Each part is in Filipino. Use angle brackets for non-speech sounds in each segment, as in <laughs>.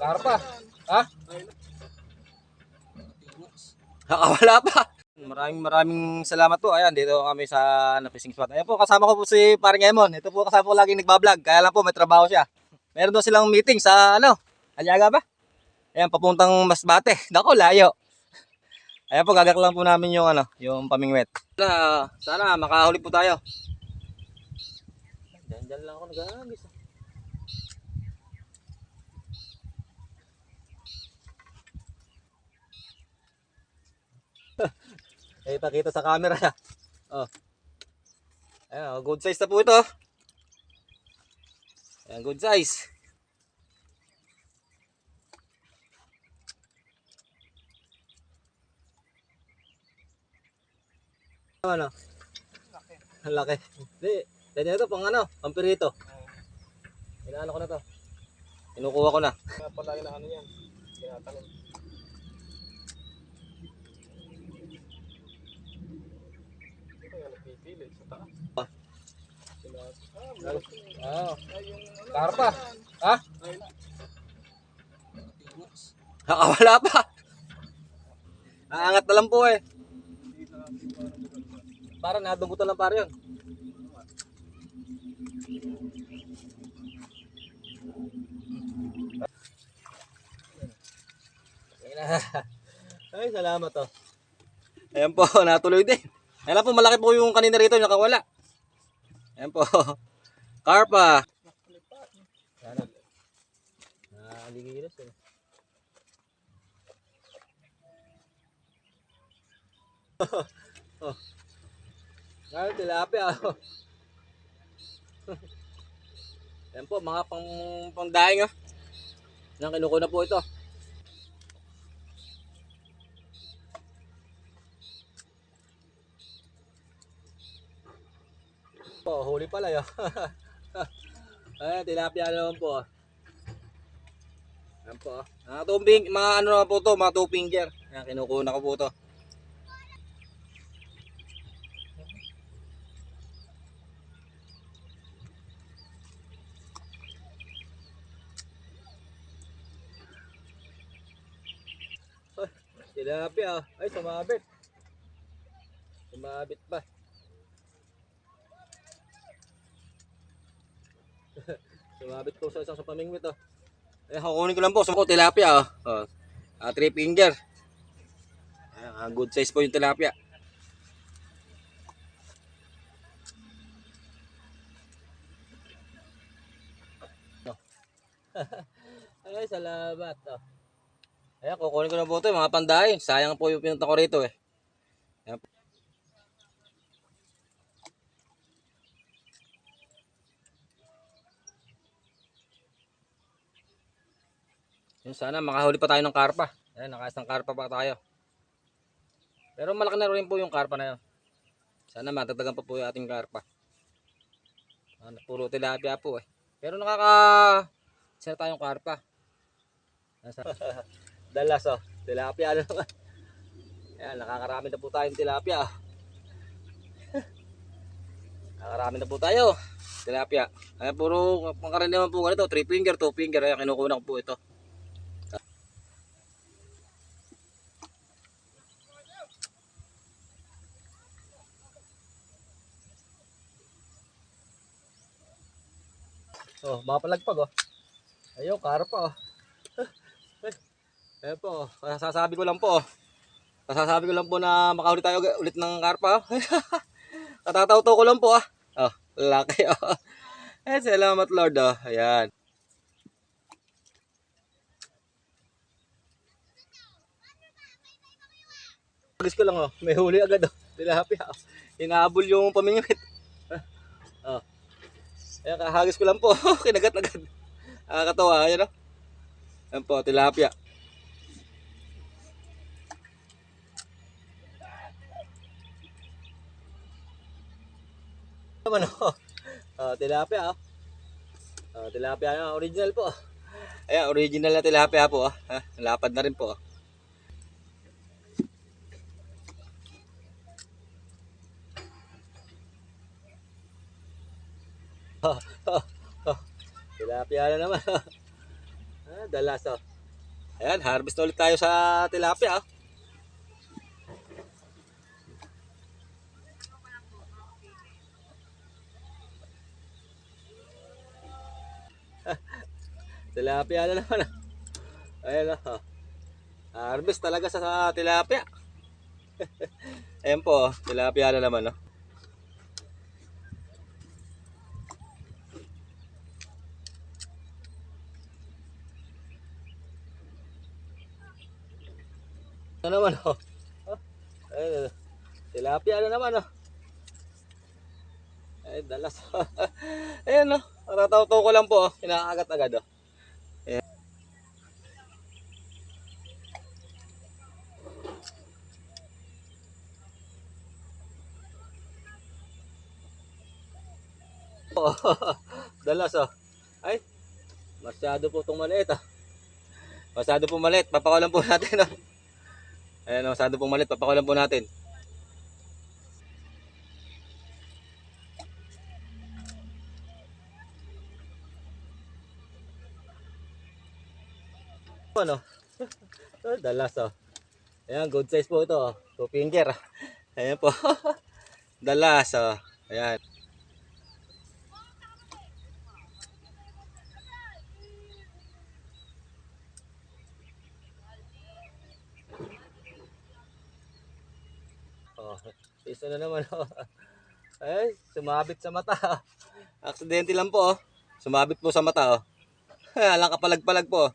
Karpa. Ha? <laughs> Nakawala pa. Maraming maraming salamat po. Ayan, dito kami sa ano, fishing spot. Ayan po, kasama ko po si Paring Emon. Ito po kasama ko laging nagbablog. Kaya lang po, may trabaho siya. Meron daw silang meeting sa ano, Aliaga ba? Ayan, papuntang Masbate. <laughs> Nako, layo. Ayan po, gagak lang po namin yung ano, yung pamingwet. Sana, sana makahuli po tayo. Diyan, diyan lang ako nag-aagis. Eh, pakita sa camera. <laughs> Oh. Ayan, oh, good size na po ito. Ayan, good size. Ano? Ang laki. Hindi. Ganyan ito, pang ano, pang pirito. Inaano ko na to. Kinukuha ko na. Pala na ano yan. Tinatanim. Ito yung nagpipili sa taas. Ah. Sila- Ah, malaki. Ah, Ay, yung ano, karpa. Ha? Nakawala pa. Naangat na lang po eh. Para nadunggutan lang para yun. <laughs> Ay, salamat to. Ayan po, <laughs> natuloy din. Ayan po, malaki po yung kanina rito, nakawala. Ayan po. <laughs> Karpa. Ayan na. Naligilas eh. <laughs> Ngayon, tilapia. oh. <laughs> Yan po, mga pang pangdaing ah. Yan, kinuko na po ito. Po, huli pala yun. <laughs> Ayan, tilapia naman po. Ah. Yan po. ah. Mga tuping, mga ano na po to, mga two finger. Yan, kinukuna ko po to. Tilapia. ah. Ay, sumabit. Sumabit pa. <laughs> sumabit po sa isang sa pamingwit oh. Eh, kukunin ko lang po. Sumako, tilapia oh. oh. Ah, three finger. Ah, good size po yung tilapia. <laughs> Ay, salamat. Oh. Ayan, kukunin ko na po ito, mga pandahin. Sayang po yung pinunta ko rito eh. Ayan. po. Yun, sana makahuli pa tayo ng karpa. Ayan, nakaisang karpa pa tayo. Pero malaki na rin po yung karpa na yun. Sana matagdagan pa po yung ating karpa. Ano, puro tilapia po eh. Pero nakaka... Sir tayong karpa. Nasa... <laughs> Dalas oh. Tilapia ano naman. <laughs> Ayan, nakakarami na po tayong tilapia. <laughs> nakakarami na po tayo. Tilapia. Ayan, puro pangkaraniwan po ganito. 3 finger, 2 finger. Ayan, kinukuha ko po ito. Oh, mga palagpag oh. Ayaw, karpa oh. <laughs> Eh po, sasabi ko lang po. Sasabi ko lang po na makahuli tayo ulit ng karpa. Katataw-taw <laughs> ko lang po ah. Oh, laki <laughs> oh. Eh, salamat Lord oh. Ayan. Agis ko lang oh. May huli agad oh. Tilapia oh. Inaabol yung pamingwit. oh. Ayan, kahagis ko lang po. <laughs> Kinagat agad. Nakakatawa. Ayan oh. Ayan po, tilapia. naman oh. Oh, tilapia oh. Oh, tilapia na original po. Ayan, original na tilapia po. Ha, lapad na rin po. oh. Oh, oh, oh. <laughs> Tilapia na naman. <laughs> ah, dalas oh. Ayan, harvest ulit tayo sa tilapia. oh. <laughs> tilapia na naman. ah. Ayan oh. Harvest talaga sa, sa tilapia. Ayan po, oh, tilapia na naman. Oh. Ano naman oh. Oh, oh. tilapia na naman oh. Ay, dalas. <laughs> Ayan oh. Ratawtaw ko lang po oh. Kinakagat agad oh. Ayan. <laughs> Dalas oh. Ay, masyado po itong maliit ah. Masyado po maliit. Papakulan po natin oh. Ayan, oh, masyado pong malit. Papakulan po natin. Ano? Oh, <laughs> dalas oh. Ayan, good size po ito. oh. Two finger. <laughs> Ayan po. <laughs> dalas oh. Ayan. Oh, isa na naman oh. <laughs> Ay, sumabit sa mata. Aksidente lang po oh. Sumabit po sa mata oh. <laughs> Alang kapalag-palag po.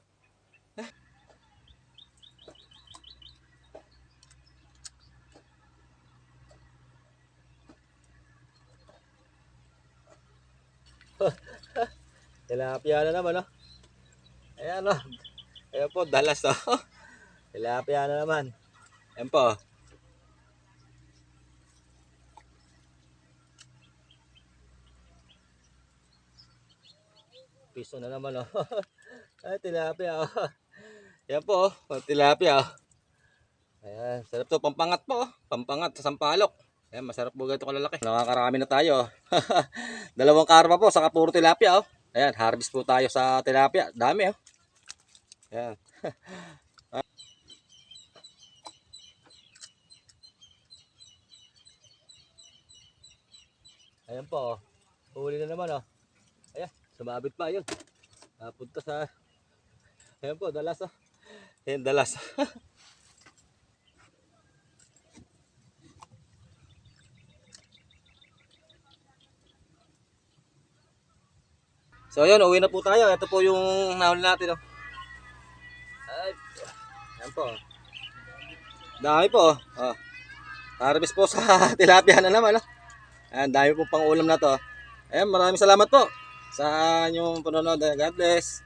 oh. <laughs> Tilapia na naman oh. Ayan oh. Ayan po, dalas oh. Tilapia na naman. Ayan po. oh. Piso na naman oh. <laughs> Ay, tilapia oh. Yan po oh, tilapia oh. Ayan, sarap to pampangat po oh. Pampangat sa sampalok. Ayan, masarap po ganito kalalaki. Nakakarami na tayo. oh. <laughs> Dalawang karpa po, saka puro tilapia oh. Ayan, harvest po tayo sa tilapia. Dami oh. Ayan. <laughs> Ayan po oh. Huli na naman oh. Sumabit pa yun. Napunta sa... Ayan po, dalas oh. Ayan, dalas. <laughs> so yun, uwi na po tayo. Ito po yung nahuli natin oh. Ay, ayan po. oh. Dami po oh. oh. Harvest po sa <laughs> tilapia na naman oh. Ayan, dami po pang ulam na to. Ayan, maraming salamat po sa inyong panonood. God bless.